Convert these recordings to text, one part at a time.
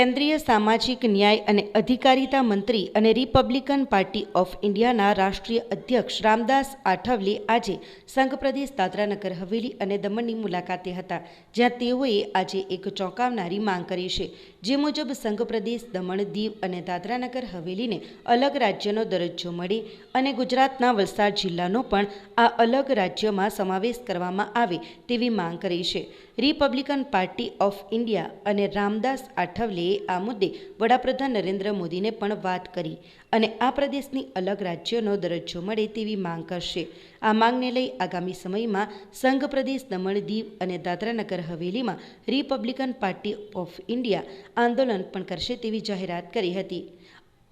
કેન્દ્રીય સામાજિક ન્યાય અને અધિકારિતા મંત્રી અને રિપબ્લિકન પાર્ટી ઓફ ઇન્ડિયાના રાષ્ટ્રીય અધ્યક્ષ રામદાસ આઠવલે આજે સંઘ પ્રદેશ દાદરાનગર હવેલી અને દમણની મુલાકાતે હતા, જ્યાં તેઓએ આજે એક ચોંકાવનારી માંગ કરી છે. જે મુજબ સંઘ પ્રદેશ દમણ, દીવ અને દાદરાનગર હવેલીને અલગ રાજ્યનો દરજ્જો મળી અને ગુજરાતના વલસાડ જિલ્લાનો પણ આ અલગ રાજ્યમાં સમાવેશ કરવામાં આવે તેવી માંગ કરી છે. રિપબ્લિકન પાર્ટી ઓફ ઇન્ડિયા અને રામદાસ આઠવલેએ આ મુદ્દે વડાપ્રધાન નરેન્દ્ર મોદીને પણ વાત કરી. અને આ પ્રદેશની અલગ રાજ્યનો દરજ્જો મળે તેવી માંગ કરશે. આ માંગને લઈ આગામી સમયમાં સંઘ પ્રદેશ દમણ દીવ અને દાદરાનગર હવેલીમાં રિપબ્લિકન પાર્ટી ઓફ ઇન્ડિયા આંદોલન પણ કરશે તેવી જાહેરાત કરી હતી.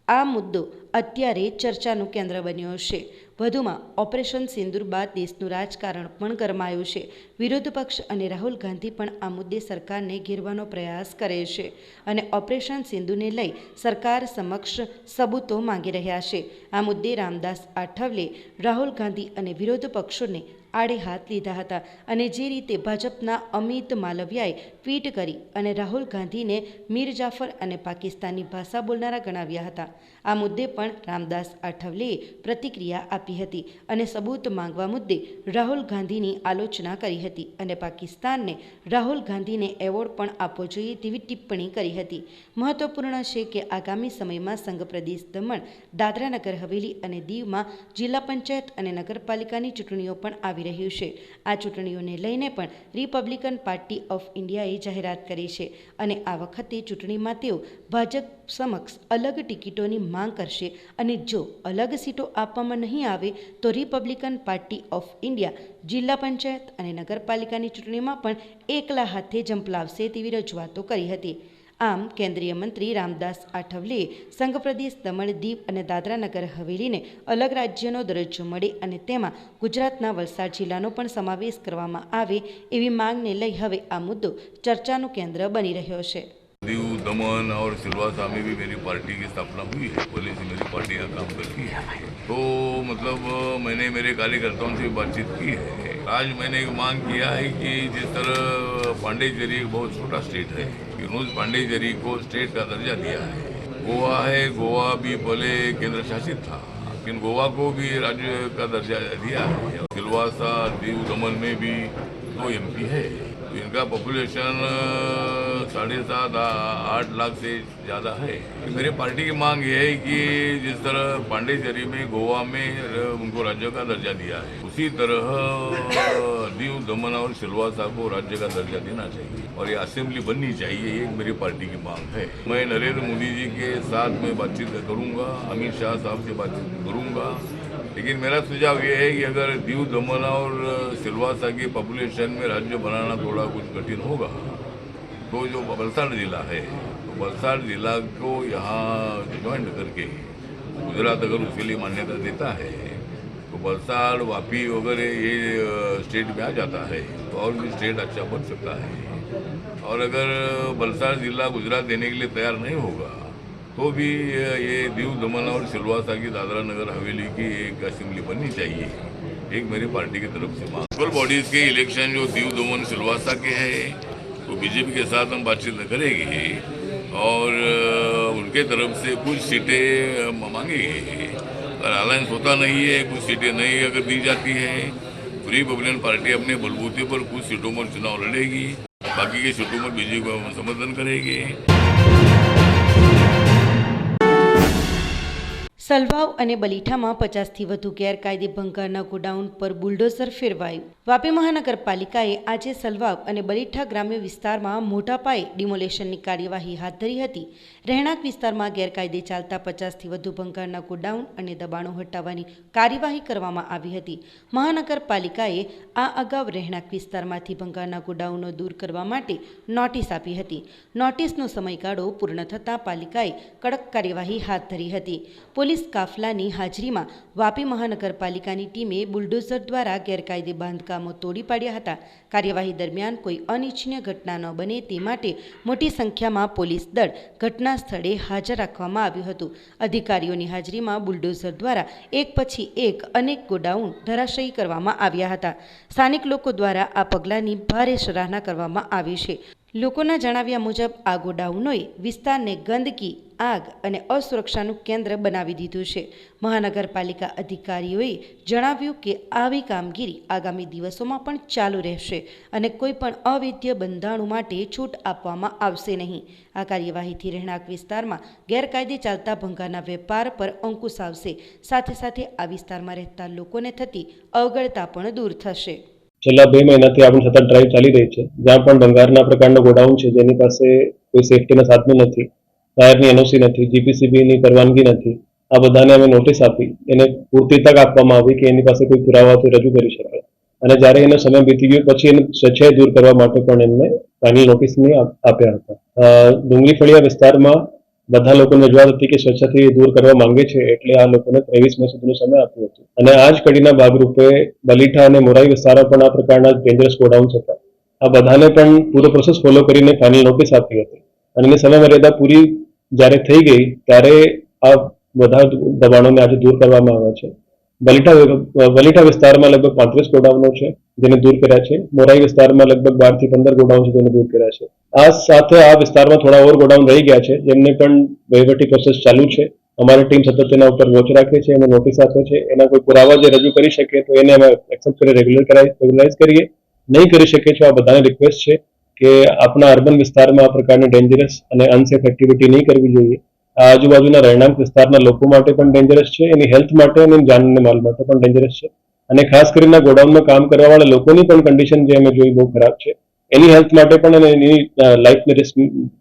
આ મુદ્દો અત્યારે ચર્ચાનું કેન્દ્ર બન્યો છે. વધુમાં ઓપરેશન સિંદુર બાદ દેશનું રાજકારણ પણ ગરમાયું છે. વિરોધ પક્ષ અને રાહુલ ગાંધી પણ આ મુદ્દે સરકારને ઘેરવાનો પ્રયાસ કરે છે અને ઓપરેશન સિંધુને લઈ સરકાર સમક્ષ સબૂતો માંગી રહ્યા છે. આ મુદ્દે રામદાસ આઠવલે રાહુલ ગાંધી અને વિરોધ પક્ષોને આડે હાથ લીધા હતા અને જે રીતે ભાજપના અમિત માલવિયાએ ટ્વીટ કરી અને રાહુલ ગાંધીને મીર જાફર અને પાકિસ્તાની ભાષા બોલનારા ગણાવ્યા હતા. આ મુદ્દે પણ રામદાસ આઠવલેએ પ્રતિક્રિયા આપી હતી અને સબૂત માંગવા મુદ્દે રાહુલ ગાંધીની આલોચના કરી હતી અને પાકિસ્તાનને રાહુલ ગાંધીને એવોર્ડ પણ આપવો જોઈએ તેવી ટિપ્પણી કરી હતી. મહત્વપૂર્ણ છે કે આગામી સમયમાં સંઘ પ્રદેશ દમણ દાદરાનગર હવેલી અને દીવમાં જિલ્લા પંચાયત અને નગરપાલિકાની ચૂંટણીઓ પણ આવી રહ્યું છે. આ ચૂંટણીઓને લઈને પણ રિપબ્લિકન પાર્ટી ઓફ ઇન્ડિયાએ જાહેરાત કરી છે અને આ વખતે ચૂંટણીમાં તેઓ ભાજપ સમક્ષ અલગ ટિકિટોની માંગ કરશે અને જો અલગ સીટો આપવામાં નહીં આવે તો રિપબ્લિકન પાર્ટી ઓફ ઇન્ડિયા જિલ્લા પંચાયત અને નગરપાલિકાની ચૂંટણીમાં પણ એકલા હાથે ઝંપલાવશે તેવી રજૂઆતો કરી હતી. આમ કેન્દ્રીય મંત્રી રામદાસ આઠવલેએ સંઘ પ્રદેશ દમણ દીવ અને દાદરાનગર હવેલીને અલગ રાજ્યનો દરજ્જો મળે અને તેમાં ગુજરાતના વલસાડ જિલ્લાનો પણ સમાવેશ કરવામાં આવે એવી માંગને લઈ હવે આ મુદ્દો ચર્ચાનું કેન્દ્ર બની રહ્યો છે. दीव, दमन और सिलवासा में भी मेरी पार्टी की स्थापना हुई है। पहले से मेरी पार्टी यहाँ काम करती है। तो मतलब मैंने मेरे कार्यकर्ताओं से बातचीत की है। आज मैंने एक मांग किया है कि जिस तरह पांडेचेरी एक बहुत छोटा स्टेट है यूनुस पांडेचेरी को स्टेट का दर्जा दिया है। गोवा है, गोवा भी पहले केंद्र शासित था, लेकिन गोवा को भी राज्य का दर्जा दिया है। सिलवासा दीव, दमन में भी दो एमपी है। तो इनका पॉपुलेशन साढ़े सात आठ लाख से ज़्यादा है। मेरे पार्टी की मांग ये है कि जिस तरह पांडेचेरी में, गोवा में उनको राज्य का दर्जा दिया है, उसी तरह, दीव दमन और सिलवासा को राज्य का दर्जा देना चाहिए और ये असेंबली बननी चाहिए, ये मेरी पार्टी की मांग है। मैं नरेंद्र मोदी जी के साथ में बातचीत करूँगा, अमित शाह साहब से बातचीत करूँगा, लेकिन मेरा सुझाव ये है कि अगर दीव दमन और सिलवासा की पॉपुलेशन में राज्य बनाना थोड़ा कुछ कठिन होगा तो जो वलसाड़ जिला है तो वलसाड़ जिला को यहाँ ज्वाइंट करके गुजरात अगर उसके लिए मान्यता देता है तो वलसाड़, वापी वगैरह ये स्टेट में आ जाता है तो और भी स्टेट अच्छा बन सकता है। और अगर वलसाड़ जिला गुजरात देने के लिए तैयार नहीं होगा तो भी ये दीव दमन और सिलवासा की दादरा नगर हवेली की एक असेंबली बननी चाहिए। एक मेरी पार्टी की तरफ़ से मांग। लोकल बॉडीज के इलेक्शन जो दीव दमन सिलवासा के हैं तो बीजेपी के साथ हम बातचीत करेंगे और अ, उनके तरफ से कुछ सीटें अ, मांगेंगे अगर अलायंस होता नहीं है कुछ सीटें नहीं अगर दी जाती हैं तो रिपब्लिकन पार्टी अपने बलबूते पर कुछ सीटों पर चुनाव लड़ेगी बाकी की सीटों पर बीजेपी को हम समर्थन करेंगे સલવાવ અને બલીઠામાં પચાસથી વધુ ગેરકાયદે ભંગારના ગોડાઉન પર બુલડોઝર ફેરવાયું વાપી મહાનગરપાલિકાએ આજે સલવાવ અને બલીઠા ગ્રામ્ય વિસ્તારમાં મોટા પાયે ડિમોલેશનની કાર્યવાહી હાથ ધરી હતી. રહેણાંક વિસ્તારમાં ગેરકાયદે ચાલતા પચાસથી વધુ ભંગારના ગોડાઉન અને દબાણો હટાવવાની કાર્યવાહી કરવામાં આવી હતી. મહાનગરપાલિકાએ આ અગાઉ રહેણાંક વિસ્તારમાંથી ભંગારના ગોડાઉનો દૂર કરવા માટે નોટિસ આપી હતી. નોટિસનો સમયગાળો પૂર્ણ થતાં પાલિકાએ કડક કાર્યવાહી હાથ ધરી હતી. પોલીસ કાફલાની હાજરીમાં વાપી મહાનગરપાલિકાની ટીમે બુલડોઝર દ્વારા ગેરકાયદે બાંધકામો તોડી પાડ્યા હતા. કાર્યવાહી દરમિયાન કોઈ અનિચ્છનીય ઘટના ન બને તે માટે મોટી સંખ્યામાં પોલીસ દળ ઘટના સ્થળે હાજર રાખવામાં આવ્યું હતું. અધિકારીઓની હાજરીમાં બુલડોઝર દ્વારા એક પછી એક અનેક ગોડાઉન ધરાશયી કરવામાં આવ્યા હતા. સ્થાનિક લોકો દ્વારા આ પગલાંની ભારે સરાહના કરવામાં આવી છે. લોકોના જણાવ્યા મુજબ આ ગોડાઉનોએ વિસ્તારને ગંદકી, આગ અને અસુરક્ષાનું કેન્દ્ર બનાવી દીધું છે. મહાનગરપાલિકા અધિકારીઓએ જણાવ્યું કે આવી કામગીરી આગામી દિવસોમાં પણ ચાલુ રહેશે અને કોઈપણ અવૈધ બંધાણું માટે છૂટ આપવામાં આવશે નહીં. આ કાર્યવાહીથી રહેણાંક વિસ્તારમાં ગેરકાયદે ચાલતા ભંગારના વેપાર પર અંકુશ આવશે. સાથે સાથે આ વિસ્તારમાં રહેતા લોકોને થતી અવગળતા પણ દૂર થશે. છેલ્લા બે મહિનાથી આપણી સતત ડ્રાઈવ ચાલી રહી છે. જ્યાં પણ ભંગારના પ્રકારનો ગોડાઉન છે, જેની પાસે કોઈ સેફટીના સાધનો નથી, ટાયરની એનઓસી નથી જીપીસીબીની પરવાનગી નથી, આ બધાને અમે નોટિસ આપી, એને પૂરતી તક આપવામાં આવી કે એની પાસે કોઈ પુરાવાથી રજૂ કરી શકાય. અને જ્યારે એનો સમય બીતી ગયો, પછી એને સ્વચ્છાએ દૂર કરવા માટે પણ એમને ફાઇનલ નોટિસ નહીં આપ્યા હતા. ડુંગળી ફળિયા વિસ્તારમાં બધા લોકોને રજૂઆત હતી કે સ્વચ્છતાથી દૂર કરવા માંગે છે એટલે આ લોકોને ત્રેવીસ મે સુધીનો સમય આપ્યો હતો. અને આ જ કડીના ભાગરૂપે બલીઠા અને મોરાઈ વિસ્તારમાં પણ આ પ્રકારના ડેન્જરસ ગોડાઉન્સ હતા આ બધાને પણ પૂરો પ્રોસેસ ફોલો કરીને ફાઇનલ નોટિસ આપી હતી. અને એની સમય મર્યાદા પૂરી જ્યારે થઈ ગઈ ત્યારે આ બધા દબાણોને આજે દૂર કરવામાં આવ્યા છે. બલીઠા બલીઠા વિસ્તારમાં લગભગ પાંત્રીસ ગોડાઉનો છે જેને દૂર કર્યા છે. મોરાઈ વિસ્તારમાં લગભગ બારથી પંદર ગોડાઉન છે તેને દૂર કર્યા છે. આ સાથે આ વિસ્તારમાં થોડા ઓવર ગોડાઉન રહી ગયા છે. જેમને પણ વહીવટી પ્રોસેસ ચાલુ છે. અમારી ટીમ સતત તેના ઉપર વોચ રાખે છે અને નોટિસ આપે છે. એના કોઈ પુરાવા જે રજૂ કરી શકે તો એને અમે એક્સેપ્ટ કરી રેગ્યુલર કરાય રેગ્યુલાઇઝ કરીએ. નહીં કરી શકે છો આ બધાને રિક્વેસ્ટ છે કે આપણા અર્બન વિસ્તારમાં આ પ્રકારની ડેન્જરસ અને અનસેફ એક્ટિવિટી નહીં કરવી જોઈએ. આ આજુબાજુના રહેણાંક વિસ્તારના લોકો માટે પણ ડેન્જરસ છે, એની હેલ્થ માટે અને જાન અને માલ માટે પણ ડેન્જરસ છે. અને ખાસ કરીને ગોડાઉનમાં કામ કરવાવાળા લોકોની પણ કન્ડિશન જે અમે જોઈ બહુ ખરાબ છે. એની હેલ્થ માટે પણ અને એની લાઈફને રિસ્ક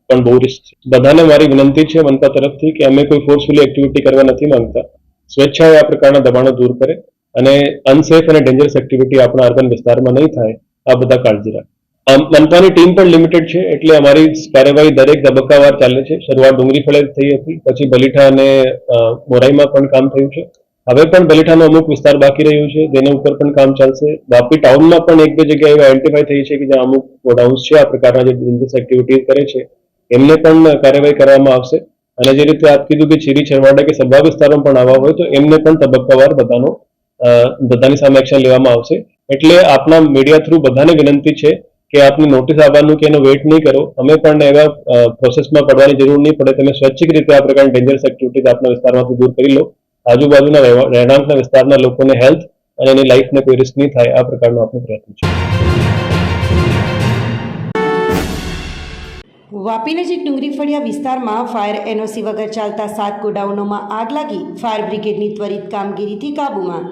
પણ બહુ રિસ્ક છે. બધાને મારી વિનંતી છે મનપા તરફથી કે અમે કોઈ ફોર્સફુલી એક્ટિવિટી કરવા નથી માંગતા. સ્વેચ્છાએ આ પ્રકારના દબાણો દૂર કરે અને અનસેફ અને ડેન્જરસ એક્ટિવિટી આપણા અર્બન વિસ્તારમાં નહીં થાય, આ બધા કાળજી રાખે. મનપાની ટીમ પણ લિમિટેડ છે, એટલે અમારી કાર્યવાહી દરેક તબક્કાવાર ચાલે છે. શરૂઆત ડુંગળી ફળે થઈ હતી, પછી બલીઠા અને મોરાઈમાં પણ કામ થયું છે. હવે પણ બલીઠાનો અમુક વિસ્તાર બાકી રહ્યું છે તેના ઉપર પણ કામ ચાલશે. વાપી ટાઉનમાં પણ એક બે જગ્યાએ આઈડેન્ટિફાઈ થઈ છે કે જ્યાં અમુક ગોડાઉન્સ છે, આ પ્રકારના જે બિઝનેસ એક્ટિવિટીઝ કરે છે. એમને પણ કાર્યવાહી કરવામાં આવશે. અને જે રીતે આપ કીધું કે ચીરી છેવાડા કે સભા વિસ્તારમાં પણ આવા હોય, તો એમને પણ તબક્કાવાર બધાનો બધાની સામે એક્શન લેવામાં આવશે. એટલે આપના મીડિયા થ્રુ બધાને વિનંતી છે કે આપની નોટિસ આવવાનું કે એનો વેઇટ નહીં કરો. અમે પણ એવા પ્રોસેસમાં પડવાની જરૂર નહીં પડે. તમે સ્વૈચ્છિક રીતે આ પ્રકારની ડેન્જરસ એક્ટિવિટીઝ આપના વિસ્તારમાંથી દૂર કરી લો. આજુબાજુના રહેણાંકના વિસ્તારના લોકોને હેલ્થ અને એની લાઈફને કોઈ રિસ્ક નહીં થાય. આ પ્રકારનો આપણો પ્રયત્ન છે. વાપી નજીક ડુંગરી ફળિયા વિસ્તારમાં ફાયર એનઓસી વગર ચાલતા સાત ગોડાઉનોમાં આગ લાગી. ફાયર બ્રિગેડની ત્વરિત કામગીરીથી કાબૂમાં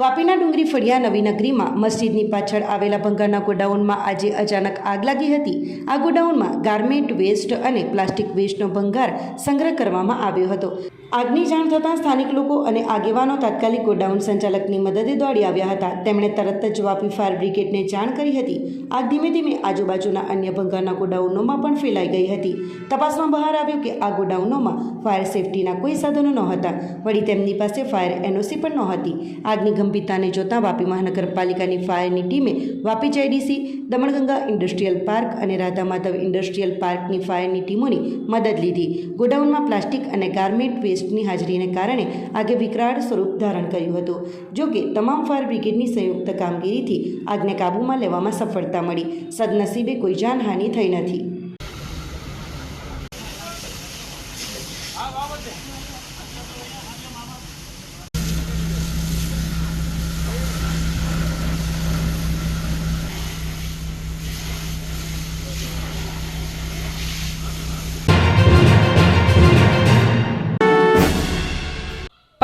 વાપીના ડુંગરી ફળિયા નવી નગરીમાં મસ્જિદની પાછળ આવેલા ભંગારના ગોડાઉનમાં આજે અચાનક આગ લાગી હતી. આ ગોડાઉનમાં ગાર્મેન્ટ વેસ્ટ અને પ્લાસ્ટિક વેસ્ટનો ભંગાર સંગ્રહ કરવામાં આવ્યો હતો. આગની જાણ થતાં સ્થાનિક લોકો અને આગેવાનો તાત્કાલિક ગોડાઉન સંચાલકની મદદે દોડી આવ્યા હતા. તેમણે તરત જ વાપી ફાયર બ્રિગેડને જાણ કરી હતી. આગ ધીમે ધીમે આજુબાજુના અન્ય ભંગારના ગોડાઉનોમાં પણ ફેલાઈ ગઈ હતી. તપાસમાં બહાર આવ્યું કે આ ગોડાઉનોમાં ફાયર સેફટીના કોઈ સાધનો નહોતા. વળી તેમની પાસે ફાયર એનઓસી પણ નહોતી. આગની ગંભીરતાને જોતાં વાપી મહાનગરપાલિકાની ફાયરની ટીમે Vapi JDC, Damanganga industrial park અને રાધા માધવ ઇન્ડસ્ટ્રીયલ પાર્કની ફાયરની ટીમોની મદદ લીધી. ગોડાઉનમાં પ્લાસ્ટિક અને ગાર્મેન્ટ વેસ્ટની હાજરીને કારણે આગે વિકરાળ સ્વરૂપ ધારણ કર્યું હતું. જો કે, તમામ ફાયર બ્રિગેડની સંયુક્ત કામગીરીથી આગને કાબૂમાં લેવામાં સફળતા મળી. સદનસીબે કોઈ જાનહાનિ થઈ નથી.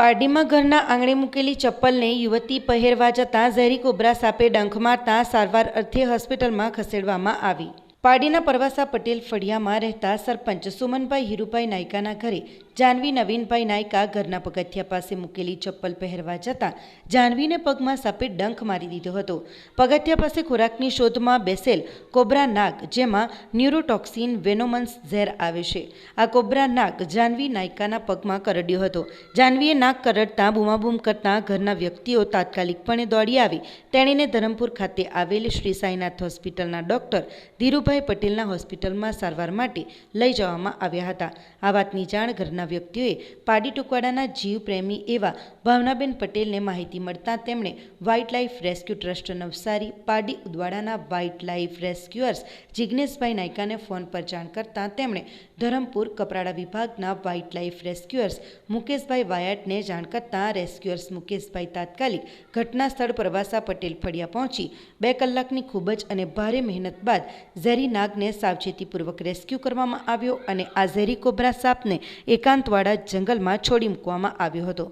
પારડીમાં ઘરના આંગણે મૂકેલી ચપ્પલને યુવતી પહેરવા જતાં ઝેરી કોબરા સાપે ડંખ મારતા સારવાર અર્થે હોસ્પિટલમાં ખસેડવામાં આવી. પારડીના પરવાસા પટેલ ફળિયામાં રહેતા સરપંચ સુમનભાઈ હીરુભાઈ નાયકાના ઘરે જાનવી નવીનભાઈ નાયકા ઘરના પગથિયા પાસે મૂકેલી ચપ્પલ પહેરવા જતાં જાનવીને પગમાં સાપે ડંખ મારી દીધો હતો. પગથિયા પાસે ખોરાકની શોધમાં બેસેલ કોબ્રા નાગ, જેમાં ન્યુરોટોક્સિન, વેનોમન્સ ઝેર આવે છે. આ કોબ્રા નાગ જાનવી નાયકાના પગમાં કરડ્યો હતો. જાનવીએ નાક કરડતા બૂમાબૂમ કરતાં ઘરના વ્યક્તિઓ તાત્કાલિકપણે દોડી આવી. તેણીને ધરમપુર ખાતે આવેલ શ્રી સાઈનાથ હોસ્પિટલના ડોક્ટર ધીરુભાઈ પટેલના હોસ્પિટલમાં સારવાર માટે લઈ જવામાં આવ્યા હતા. આ વાતની જાણ ઘરના વ્યક્તિઓએ પાડી ટુકવાડાના જીવ પ્રેમી એવા ભાવનાબેન પટેલને માહિતી મળતા તેમણે white life rescue trust Navsari પાડી ઉદવાડાના વ્હાઇટ લાઇફ રેસ્ક્યુઅર્સ જિજ્ઞેશભાઈ નાયકાને ફોન પર જાણ કરતાં તેમણે ધરમપુર કપરાડા વિભાગના વ્હાઇટ લાઇફ રેસ્ક્યુઅર્સ મુકેશભાઈ વાયાટને જાણ કરતાં રેસ્ક્યુઅર્સ મુકેશભાઈ તાત્કાલિક ઘટના સ્થળ પ્રવાસા પટેલ ફળિયા પહોંચી. બે કલાકની ખૂબ જ અને ભારે મહેનત બાદ ઝેરી નાગને સાવચેતીપૂર્વક રેસ્ક્યુ કરવામાં આવ્યો અને આ ઝેરી કોબ્રા સાપને એકાંતવાળા જંગલમાં છોડી મૂકવામાં આવ્યો હતો.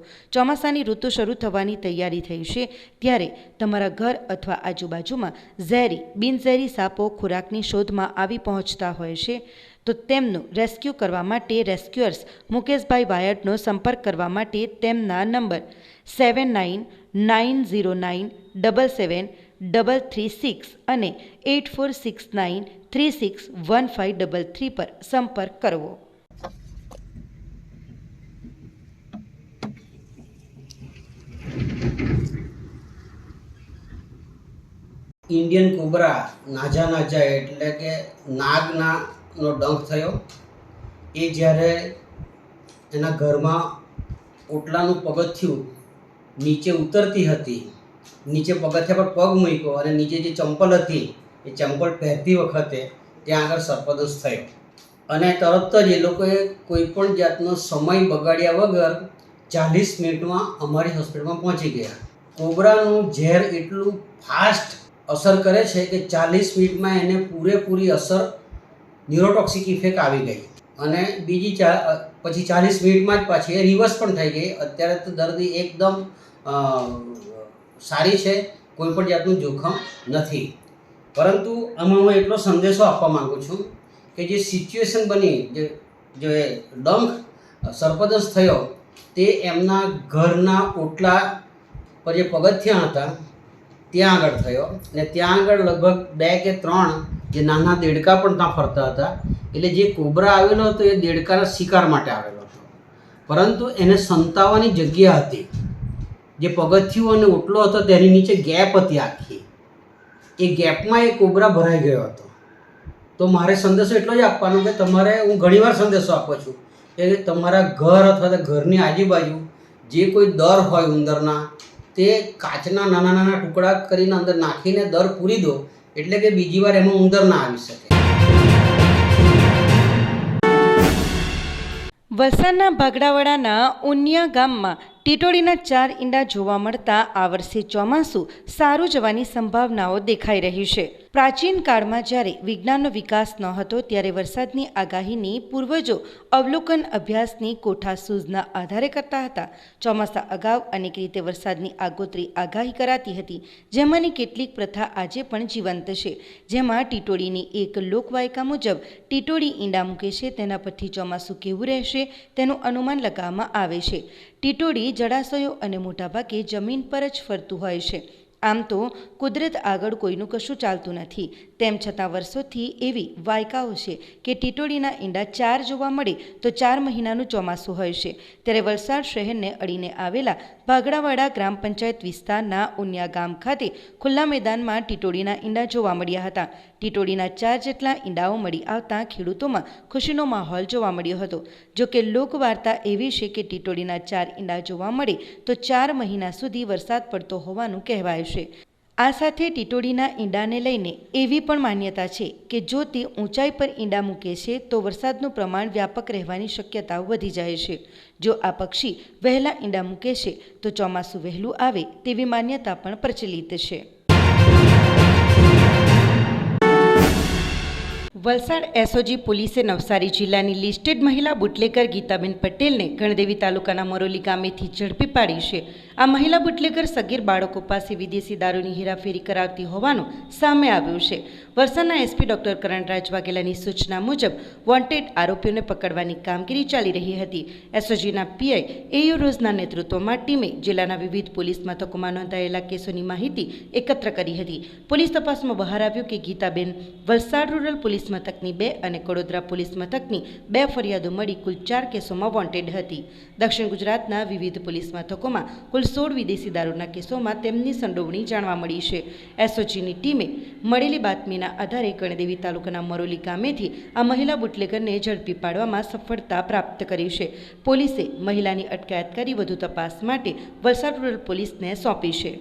ચોમાસાની ઋતુ શરૂ થવાની તૈયારી થઈ છે, ત્યારે તમારા ઘર અથવા આજુબાજુમાં ઝેરી, બિનઝેરી સાપો ખોરાકની શોધમાં આવી પહોંચતા હોય છે. તો તેમનું રેસ્ક્યુ કરવા માટે રેસ્ક્યુઅર્સ મુકેશભાઈ વાયટનો સંપર્ક કરવા માટે તેમના number seven nine nine zero nine, double seven, double three six અને eight four six nine three six one five double three પર સંપર્ક કરવો. ઇન્ડિયન કોબરા નાજા નાજા એટલે કે નાગના નો ડંખ થયો. એ જ્યારે એના ઘરમાં ઓટલાનું પગથિયું નીચે ઉતરતી હતી, નીચે પગથિયા પર પગ મૂક્યો અને નીચે જે ચંપલ હતી, એ ચંપલ પહેરતી વખતે ત્યાં આગળ સર્પદોષ થયો. અને તરત જ એ લોકોએ કોઈ પણ જાતનો સમય બગાડ્યા વગર ચાલીસ મિનિટમાં અમારી હોસ્પિટલમાં પહોંચી ગયા. કોબરાનું ઝેર એટલું ફાસ્ટ અસર કરે છે કે ચાલીસ મિનિટમાં એને પૂરેપૂરી અસર ન્યુરોટોક્સિક ઇફેક્ટ આવી ગઈ. અને બીજી ચા પછી ચાલીસ મિનિટમાં જ પાછી એ રિવર્સ પણ થઈ ગઈ. અત્યારે તો દર્દી એકદમ સારી છે, કોઈ પણ જાતનું જોખમ નથી. પરંતુ આમાં હું એટલો સંદેશો આપવા માગું છું કે જે સિચ્યુએશન બની, જે જે ડંખ સર્પદંશ થયો, તે એમના ઘરના ઓટલા પર જે પગથિયાં હતા ત્યાં આગળ થયો. અને ત્યાં આગળ લગભગ બે કે ત્રણ જે નાના દેડકા પણ ત્યાં ફરતા હતા. એટલે જે કોબરા આવેલો હતો એ દેડકાના શિકાર માટે આવેલો હતો. પરંતુ એને સંતાવાની જગ્યા હતી. જે પગથિયું અને ઓટલો હતો તેની નીચે ગેપ હતી આખી. એ ગેપમાં એ કોબરા ભરાઈ ગયો હતો. તો મારે સંદેશો એટલો જ આપવાનો કે તમારે હું ઘણીવાર સંદેશો આપું છું કે તમારા ઘર અથવા તો ઘરની આજુબાજુ જે કોઈ દર હોય ઉંદરના તે કાચના નાના નાના ટુકડા કરીને અંદર નાખીને દર પૂરી દો, એટલે કે બીજી વાર એમાં ઉંદર ના આવી શકે. વલસાડના ભાગડાવાડાના ઉનિયા ગામમાં ટીટોળીના ચાર ઈંડા જોવા મળતા આ વર્ષે ચોમાસું સારું જવાની સંભાવનાઓ દેખાઈ રહી છે. પ્રાચીન કાળમાં જ્યારે વિજ્ઞાનનો વિકાસ ન હતો, ત્યારે વરસાદની આગાહીની પૂર્વજો અવલોકન અભ્યાસની કોઠા સૂઝના આધારે કરતા હતા. ચોમાસા અગાઉ અનેક રીતે વરસાદની આગોતરી આગાહી કરાતી હતી. જેમાંની કેટલીક પ્રથા આજે પણ જીવંત છે. જેમાં ટીટોળીની એક લોકવાયકા મુજબ ટીટોળી ઈંડા મૂકે છે, તેના પરથી ચોમાસું કેવું રહેશે તેનું અનુમાન લગાવવામાં આવે છે. ટીટોળી જળાશયો અને મોટાભાગે જમીન પર જ ફરતું હોય છે. આમ તો કુદરત આગળ કોઈનું કશું ચાલતું નથી. તેમ છતાં વર્ષોથી એવી વાયકાઓ છે કે ટીટોળીના ઈંડા ચાર જોવા મળે તો ચાર મહિનાનું ચોમાસું હોય છે. ત્યારે વલસાડ શહેરને અડીને આવેલા ભાગડાવાડા ગ્રામ પંચાયત વિસ્તારના ઉનિયા ગામ ખાતે ખુલ્લા મેદાનમાં ટીટોળીના ઈંડા જોવા મળ્યા હતા. ટીટોળીના ચાર જેટલા ઈંડાઓ મળી આવતા ખેડૂતોમાં ખુશીનો માહોલ જોવા મળ્યો હતો. જો કે લોકવાર્તા એવી છે કે ટીટોળીના ચાર ઈંડા જોવા મળે તો ચાર મહિના સુધી વરસાદ પડતો હોવાનું કહેવાય છે. આ સાથે ટીટોડીના ઈંડાને લઈને એવી પણ માન્યતા છે કે જો તે ઊંચાઈ પર ઈંડા મૂકે છે, તો વરસાદનું પ્રમાણ વ્યાપક રહેવાની શક્યતા વધી જાય છે. જો આ પક્ષી વહેલા ઈંડા મૂકે છે, તો ચોમાસું વહેલું આવે તેવી માન્યતા પણ પ્રચલિત છે. વલસાડ એસઓજી પોલીસે નવસારી જિલ્લાની લિસ્ટેડ મહિલા બુટલેકર ગીતાબેન પટેલને ગણદેવી તાલુકાના મરોલી ગામેથી ઝડપી પાડી છે. આ મહિલા બુટલેકર સગીર બાળકો પાસે વિદેશી દારૂની હેરાફેરી કરાવતી હોવાનું સામે આવ્યું છે. વલસાડના એસપી ડોક્ટર કરણરાજ વાઘેલાની સૂચના મુજબ વોન્ટેડ આરોપીઓને પકડવાની કામગીરી ચાલી રહી હતી. એસઓજીના પીઆઈ એયુ રોઝના નેતૃત્વમાં ટીમે જિલ્લાના વિવિધ પોલીસ મથકોમાં નોંધાયેલા કેસોની માહિતી એકત્ર કરી હતી. પોલીસ તપાસમાં બહાર આવ્યું કે ગીતાબેન વલસાડ રૂરલ પોલીસ મથકની બે અને કડોદરા પોલીસ મથકની બે ફરિયાદો મળી કુલ ચાર કેસોમાં વોન્ટેડ હતી. દક્ષિણ ગુજરાતના વિવિધ પોલીસ મથકોમાં કુલ સોળ વિદેશી દારૂના કેસોમાં તેમની સંડોવણી જાણવા મળી છે. એસઓજીની ટીમે મળેલી બાતમીના આધારે ગણદેવી તાલુકાના મરોલી ગામેથી આ મહિલા બુટલેગરને ઝડપી પાડવામાં સફળતા પ્રાપ્ત કરી છે. પોલીસે મહિલાની અટકાયત કરી વધુ તપાસ માટે વલસાડ રૂરલ પોલીસને સોંપી છે.